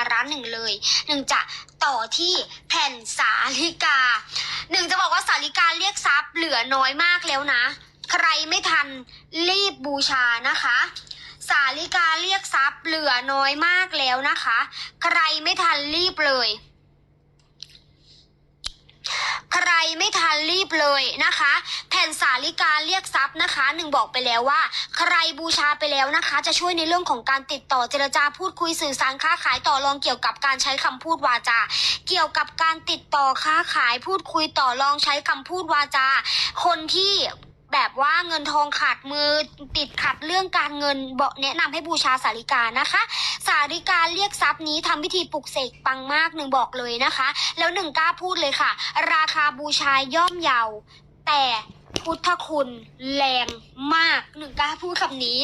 ะร้านหนึ่งเลยหนึ่งจะต่อที่แผ่นสาลิกาหนึ่งจะบอกว่าสาลิกาเรียกทรัพย์เหลือน้อยมากแล้วนะ ใครไม่ทันรีบบูชานะคะ สาลิกาเรียกทรัพย์เหลือน้อยมากแล้วนะคะ ใครไม่ทันรีบเลย ใคร ไม่ทันรีบเลยนะคะ แผ่นสาลิกาเรียกทรัพย์นะคะหนึ่งบอกไปแล้วว่า ใครบูชาไปแล้วนะคะ จะช่วยในเรื่องของการติดต่อเจรจาพูดคุยสื่อสารค้าขายต่อรองเกี่ยวกับการใช้คำพูดวาจา เกี่ยวกับการติดต่อค้าขายพูดคุยต่อรองใช้คำพูดวาจา คนที่ แบบว่าเงินทองขาดมือติดขัดเรื่องการเงินบอกแนะนำให้บูชาสาลิกานะคะ สาริกาเรียกทรัพย์นี้ทำพิธีปลุกเสกปังมากหนึ่งบอกเลยนะคะ แล้วหนึ่งกล้าพูดเลยค่ะ ราคาบูชาย่อมเยาแต่พุทธคุณแรงมากหนึ่งกล้าพูดคำนี้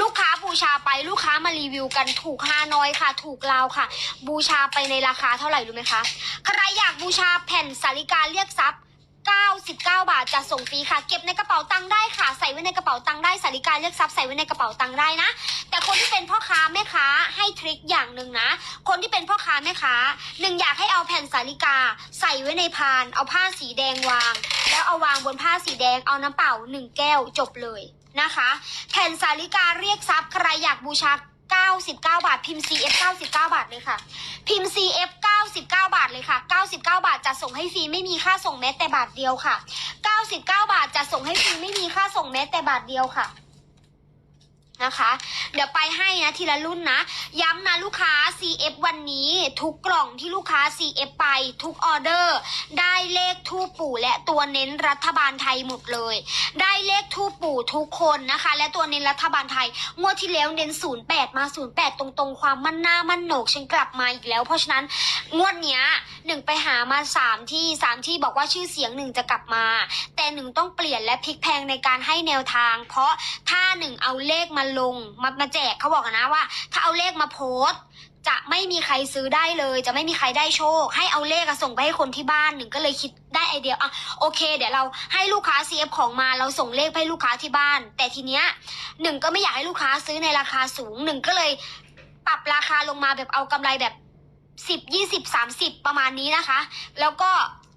ลูกค้าบูชาไปลูกค้ามารีวิวกันถูกฮานอยค่ะ ถูกลาวค่ะ บูชาไปในราคาเท่าไหร่รู้ไหมคะ ใครอยากบูชาแผ่นสาริกาเรียกทรัพย์ 99 บาทจะส่งฟรีค่ะ เก็บในกระเป๋าตังค์ได้ค่ะ ใส่ไว้ในกระเป๋าตังค์ได้สาริกาเรียกทรัพย์ใส่ไว้ในกระเป๋าตังค์ได้นะ แต่คนที่เป็นพ่อค้าแม่ค้าให้ทริคอย่างหนึ่งนะ คนที่เป็นพ่อค้าแม่ค้าหนึ่งอยากให้เอาแผ่นสาลิกา ใส่ไว้ในพาน เอาผ้าสีแดงวาง แล้วเอาวางบนผ้าสีแดงเอาน้ำเปล่าหนึ่งแก้วจบเลยนะคะ แผ่นสาลิกาเรียกทรัพย์ใครอยากบูชา 99 บาท พิมพ์ CF 99 บาทเลยค่ะ พิมพ์ CF 99 บาทเลยค่ะ 99 บาทจะส่งให้ฟรีไม่มีค่าส่งแม้แต่บาทเดียวค่ะ 99 บาทจะส่งให้ฟรีไม่มีค่าส่งแม้แต่บาทเดียวค่ะนะคะเดี๋ยวไปให้นะทีละรุ่นนะ ย้ำนะลูกค้า CF วันนี้ทุกกล่องที่ลูกค้า CF ไปทุกออเดอร์ ได้เลขทูปปู่และตัวเน้นรัฐบาลไทยหมดเลย ได้เลขทูปปู่ทุกคนนะคะ และตัวเน้นรัฐบาลไทยงวดที่แล้วเน้น 08 มา 08 ตรงๆ ความมั่นหน้ามั่นโหนกฉันกลับมาอีกแล้ว เพราะฉะนั้นงวดเนี้ยหนึ่งไปหามาสามที่สามที่บอกว่าชื่อเสียงหนึ่งจะกลับมา แต่หนึ่งต้องเปลี่ยนและพลิกแพงในการให้แนวทาง เพราะถ้าหนึ่งเอาเลขมาลงมามาแจกเขาบอกนะว่า ถ้าเอาเลขมาโพสจะไม่มีใครซื้อได้เลย จะไม่มีใครได้โชค ให้เอาเลขอะส่งไปให้คนที่บ้านหนึ่งก็เลยคิดได้ไอเดียอะโอเค เดี๋ยวเราให้ลูกค้า CF ของมาเราส่งเลขไปให้ลูกค้าที่บ้าน แต่ทีเนี้ยหนึ่งก็ไม่อยากให้ลูกค้าซื้อในราคาสูงหนึ่งก็เลยปรับราคาลงมาแบบเอากำไรแบบสิบยี่สิบสามสิบประมาณนี้นะคะ แล้วก็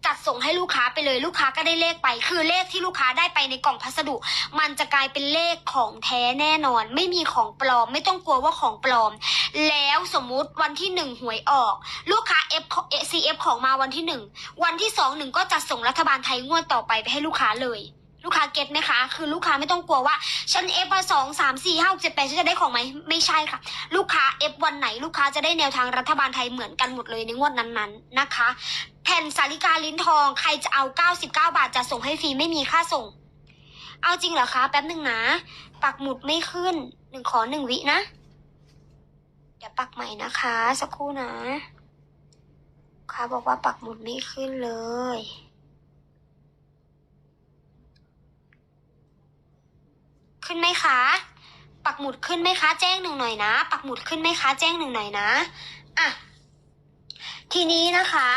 จัดส่งให้ลูกค้าไปเลยลูกค้าก็ได้เลขไป คือเลขที่ลูกค้าได้ไปในกล่องพัสดุ มันจะกลายเป็นเลขของแท้แน่นอน ไม่มีของปลอม ไม่ต้องกลัวว่าของปลอม แล้วสมมุติวันที่หนึ่งหวยออก ลูกค้า F CF ของมาวันที่หนึ่งวันที่สองหนึ่งก็จะส่งรัฐบาลไทยงวดต่อไปไปให้ลูกค้าเลย ลูกค้าเก็ตไหมคะ คือลูกค้าไม่ต้องกลัวว่า ฉัน F มาสองสามสี่ห้าเจ็ดแปดฉันจะได้ของไหมไม่ใช่ค่ะ ลูกค้า F วันไหน ลูกค้าจะได้แนวทางรัฐบาลไทยเหมือนกันหมดเลยในงวดนั้นๆนะคะ แผ่นสาลิกาลิ้นทองใครจะเอา99บาทจะส่งให้ฟรีไม่มีค่าส่ง เอาจริงเหรอคะแป๊บหนึ่งนะ ปักหมุดไม่ขึ้นหนึ่งขอหนึ่งวินะ เดี๋ยวปักใหม่นะคะ สักครู่นะ ลูกค้าบอกว่าปักหมุดไม่ขึ้นเลย ขึ้นไหมคะ ปักหมุดขึ้นไหมคะ แจ้งหนึ่งหน่อยนะ ปักหมุดขึ้นไหมคะ แจ้งหนึ่งหน่อยนะอะทีนี้นะคะ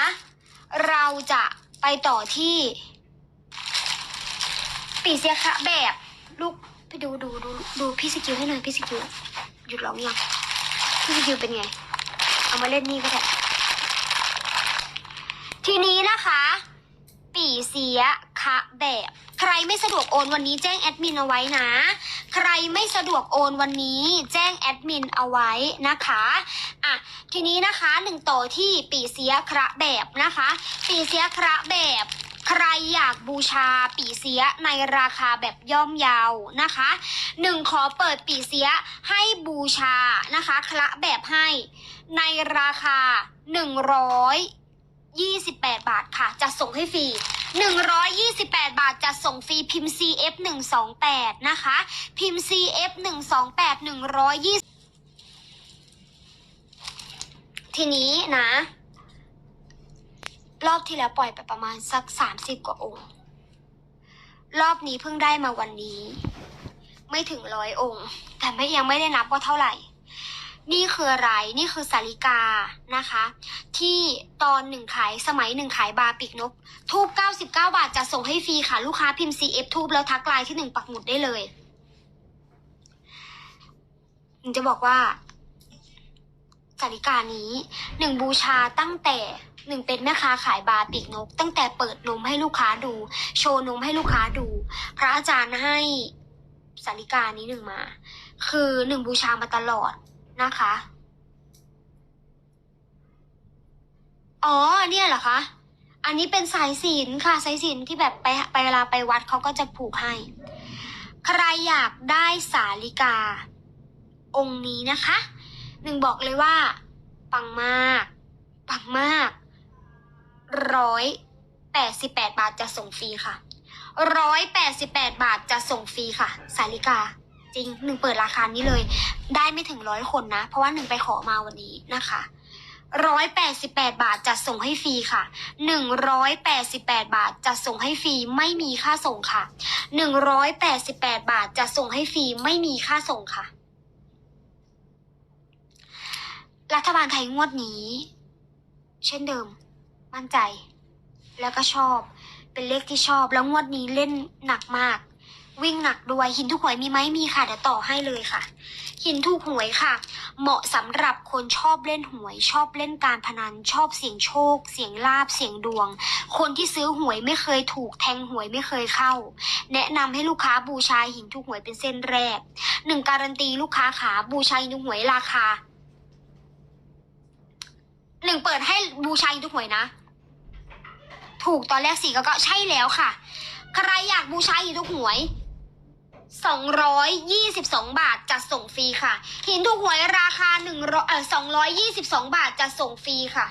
เราจะไปต่อที่ ปีเสียคะแบบลูกไปดูดูดูดูพี่สกิลให้หน่อยพี่สกิลหยุดร้องยังพี่สกิลเป็นไง เอามาเล่นนี่ก็ได้ทีนี้นะคะ ปีเสียคะแบบ ใครไม่สะดวกโอนวันนี้แจ้งแอดมินเอาไว้นะ ใครไม่สะดวกโอนวันนี้ แจ้งแอดมินเอาไว้นะคะอะทีนี้นะคะหนึ่งต่อที่ปีเสียคระแบบนะคะ ปีเสียคระแบบใครอยากบูชาปีเสียในราคาแบบย่อมเยาวนะคะหนึ่งขอเปิดปีเสียให้บูชานะคะคละแบบให้ในราคาหนึ่งร้อยยี่สิบแปดบาทค่ะ จะส่งให้ฟรี 128 บาทจะส่งฟรีพิมพ์ CF 128นะคะ พิมพ์ CF 128 120 ทีนี้นะ รอบที่แล้วปล่อยไปประมาณสัก 30 กว่าองค์ รอบนี้เพิ่งได้มาวันนี้ ไม่ถึงร้อยองค์ แต่ไม่ยังไม่ได้นับว่าเท่าไหร่ นี่คืออะไร นี่คือสาลิกานะคะ ที่ตอนหนึ่งขายสมัยหนึ่งขายบาปีกนก ทูบ99 บาทจะส่งให้ฟรีค่ะ ลูกค้าพิมพ์ CF ทูบแล้วทักไลน์ที่หนึ่งปักหมุดได้เลยหนึ่งจะบอกว่าสาริกานี้หนึ่งบูชาตั้งแต่หนึ่งเป็นแม่ค้าขายบาปีกนก ตั้งแต่เปิดนมให้ลูกค้าดู โชว์นมให้ลูกค้าดู พระอาจารย์ให้สาริกานี้หนึ่งมา คือหนึ่งบูชามาตลอด นะคะ อ๋อ เนี่ยเหรอคะ อันนี้เป็นสายสิญจนค่ะ สายสิญจนที่แบบไปไปเวลาไปวัดเขาก็จะผูกให้ ใครอยากได้สาลิกา องค์นี้นะคะ หนึ่งบอกเลยว่า ปังมาก ปังมากร้อยแปดสิบแปดบาทจะส่งฟรีค่ะร้อยแปดสิบแปดบาทจะส่งฟรีค่ะ สาลิกา จริงหนึ่งเปิดราคานี้เลย ได้ไม่ถึงร้อยคนนะ เพราะว่าหนึ่งไปขอมาวันนี้นะคะร้อยแปดสิบแปดบาทจะส่งให้ฟรีค่ะหนึ่งร้อยแปดสิบแปดบาทจะส่งให้ฟรีไม่มีค่าส่งค่ะหนึ่งร้อยแปดสิบแปดบาทจะส่งให้ฟรีไม่มีค่าส่งค่ะ รัฐบาลไทยงวดนี้ เช่นเดิม มั่นใจ แล้วก็ชอบ เป็นเลขที่ชอบแล้วงวดนี้เล่นหนักมาก วิ่งหนักด้วยหินทุกหวยมีไหมมีค่ะเดี๋ยวต่อให้เลยค่ะ หินทุกหวยค่ะ เหมาะสำหรับคนชอบเล่นหวย ชอบเล่นการพนันชอบเสี่ยงโชค เสียงลาบเสียงดวง คนที่ซื้อหวยไม่เคยถูกแทงหวยไม่เคยเข้า แนะนำให้ลูกค้าบูชาหินทุกหวยเป็นเส้นแรกหนึ่งการันตีลูกค้าขาบูชาหินทุกหวยราคาหนึ่งเปิดให้บูชาหินทุกหวยนะ ถูกตอนแรกสี่ก็ใช่แล้วค่ะ ใครอยากบูชาหินทุกหวย สองร้อยยี่สิบสองบาทจะส่งฟรีค่ะ หินทุกหวยราคาหนึ่งร้อยเออสองร้อยยี่สิบสองบาทจะส่งฟรีค่ะ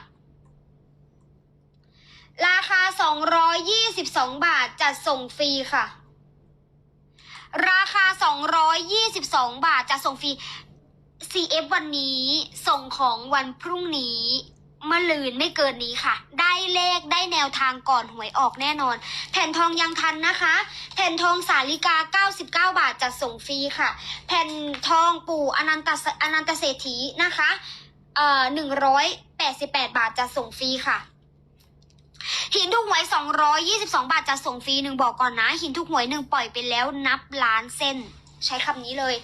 ราคาสองร้อยยี่สิบสองบาทจะส่งฟรีค่ะ ราคาสองร้อยยี่สิบสองบาทจะส่งฟรี CF วันนี้ส่งของวันพรุ่งนี้ มะลืนไม่เกินนี้ค่ะ ได้เลขได้แนวทางก่อนหวยออกแน่นอน แผ่นทองยังทันนะคะ แผ่นทองสาลิกา 99 บาทจะส่งฟรีค่ะ แผ่นทองปู่อนันตอนันตเศรษฐีนะคะเอ่อ188บาทจะส่งฟรีค่ะหินทุกหวย 222 บาทจะส่งฟรีหนึ่งบอกก่อนนะ หินทุกหวยหนึ่งปล่อยไปแล้วนับล้านเส้น ใช้คำนี้เลย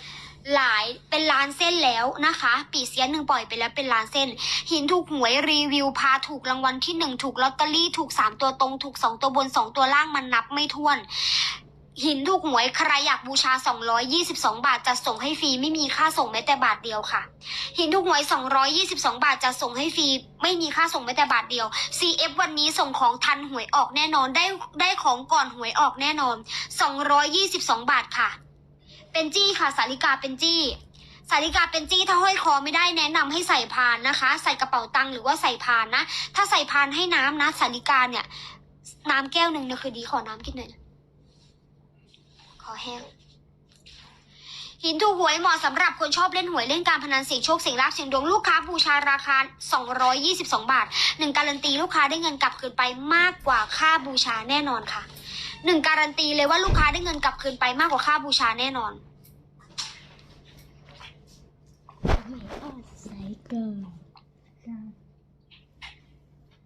หลายเป็นล้านเส้นแล้วนะคะ ปีเสียหนึ่งปล่อยไปแล้วเป็นล้านเส้น หินถูกหวยรีวิวพาถูกรางวัลที่หนึ่งถูกลอตเตอรี่ถูกสามตัวตรงถูกสองตัวบนสองตัวล่างมันนับไม่ถ้วนหินถูกหวยใครอยากบูชา 222 บาทจะส่งให้ฟรีไม่มีค่าส่งแม้แต่บาทเดียวค่ะ หินถูกหวย 222 บาทจะส่งให้ฟรีไม่มีค่าส่งแม้แต่บาทเดียว CF วันนี้ส่งของทันหวยออกแน่นอนได้ได้ของก่อนหวยออกแน่นอน 222 บาทค่ะ เป็นจี้ค่ะ สาลิกาเป็นจี้ สาลิกาเป็นจี้ถ้าห้อยคอไม่ได้แนะนำให้ใส่พานนะคะ ใส่กระเป๋าตังค์หรือว่าใส่พานนะ ถ้าใส่พานให้น้ำนะ สาลิกาเนี่ย น้ำแก้วหนึ่งเนี่ยคือดีขอน้ำกินหน่อยนะขอแห้งหินถูกหวยเหมาะสำหรับคนชอบเล่นหวยเล่นการพนันเสี่ยงโชคเสี่ยงลาภเสี่ยงดวงลูกค้าบูชาราคา 222 บาท หนึ่งการันตีลูกค้าได้เงินกลับคืนไปมากกว่าค่าบูชาแน่นอนค่ะ หนึ่งการันตีเลยว่าลูกค้าได้เงินกลับคืนไปมากกว่าค่าบูชาแน่นอนไม่อ้อใสเกินจ้า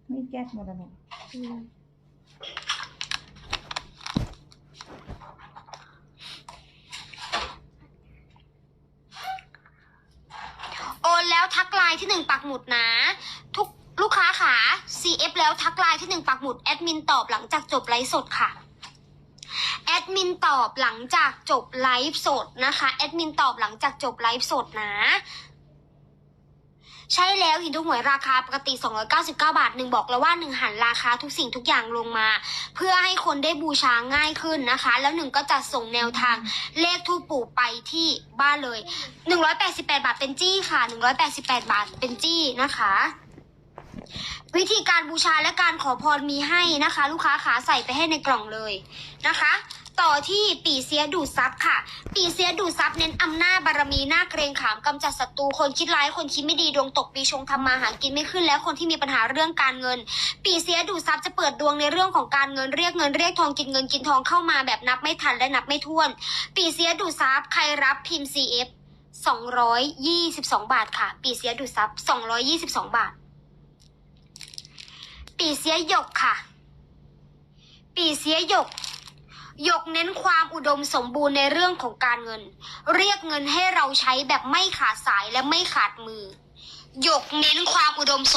ไม่แก๊สหมดแล้วเนี่ยโอนแล้วทักไลน์ที่หนึ่งปักหมุดนะ ทุกลูกค้าขา CF แล้วทักไลน์ที่หนึ่งปักหมุด แอดมินตอบหลังจากจบไลฟ์สดค่ะ แอดมินตอบหลังจากจบไลฟ์สดนะคะแอดมินตอบหลังจากจบไลฟ์สดนะ ใช่แล้วหินทุกหวยราคาปกติ 299 บาทหนึ่งบอกแล้วว่าหนึ่งหันราคาทุกสิ่งทุกอย่างลงมา เพื่อให้คนได้บูชาง่ายขึ้นนะคะ แล้วหนึ่งก็จะส่งแนวทางเลขทูปปู่ไปที่บ้านเลย 188 บาทเป็นจี้ค่ะ 188 บาทเป็นจี้นะคะ วิธีการบูชาและการขอพรมีให้นะคะ ลูกค้าขาใส่ไปให้ในกล่องเลยนะคะ ต่อที่ปีเสียดูดซับค่ะ ปีเสียดูดซับเน้นอำนาจบารมีหน้าเกรงขามกำจัดศัตรูคนคิดร้ายคนคิดไม่ดีดวงตกปีชงทำมาหากินไม่ขึ้น แล้วคนที่มีปัญหาเรื่องการเงิน ปีเสียดูดซับจะเปิดดวงในเรื่องของการเงินเรียกเงินเรียกทองกินเงินกินทองเข้ามาแบบนับไม่ทันและนับไม่ถ้วน ปีเสียดูดซับใครรับพิมพ์ CF 222 บาทค่ะ ปีเสียดูดซับ222 บาท ปีเสียหยกค่ะ ปีเสียหยกหยกเน้นความอุดมสมบูรณ์ในเรื่องของการเงิน เรียกเงินให้เราใช้แบบไม่ขาดสายและไม่ขาดมือหยกเน้นความอุดมสม